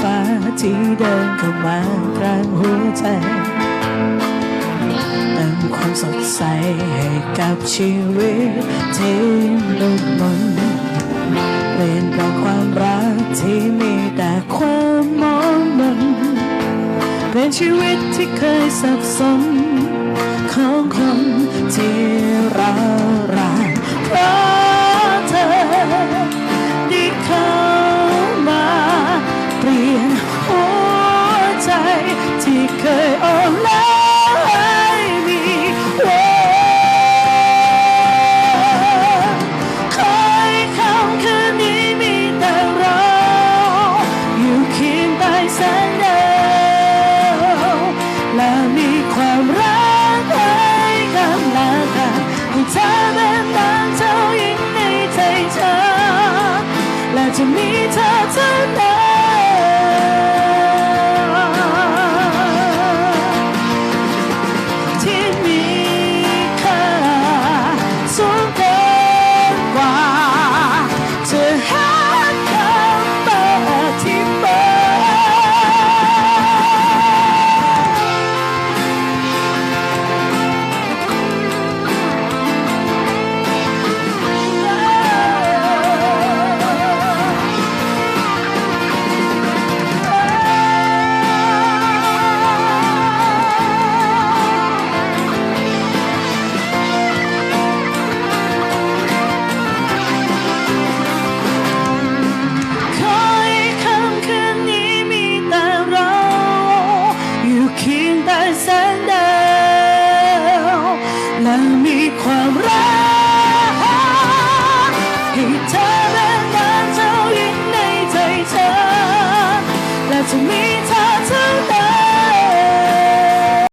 ฟ้าที่เดินเข้ามากลางหัวใจเติมความสดใสให้กับชีวิตที่ลุ่มนเปลี่ยนแปลงความรักที่มีแต่ความมองมนเปลี่ยนชีวิตที่เคยสับสนของคนที่ ที่เคยอ่อนแอให้มีวันคอยคำคืนนี้มีแต่เราอยู่เคียงใต้แสงดาวและมีความรักให้กันและกันให้เธอเป็นดังเจ้าหญิงในใจเธอและจะมีเธอเท่านั้น เคียงมีความรัก